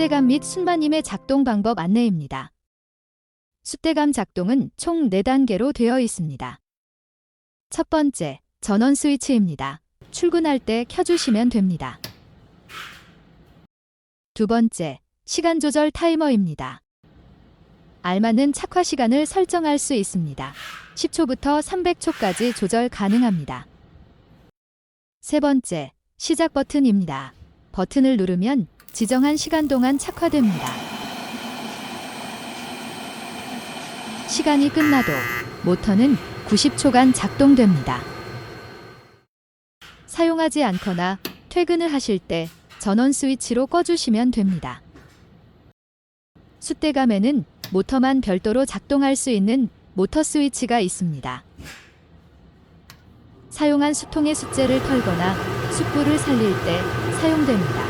숫대감 및 순반임의 작동 방법 안내입니다. 숫대감 작동은 총 4단계로 되어 있습니다. 첫 번째, 전원 스위치입니다. 출근할 때 켜주시면 됩니다. 두 번째, 시간 조절 타이머입니다. 알맞는 착화 시간을 설정할 수 있습니다. 10초부터 300초까지 조절 가능합니다. 세 번째, 시작 버튼입니다. 버튼을 누르면 지정한 시간 동안 착화됩니다. 시간이 끝나도 모터는 90초간 작동됩니다. 사용하지 않거나 퇴근을 하실 때 전원 스위치로 꺼주시면 됩니다. 숫대감에는 모터만 별도로 작동할 수 있는 모터 스위치가 있습니다. 사용한 수통의 숫재를 털거나 숯불을 살릴 때 사용됩니다.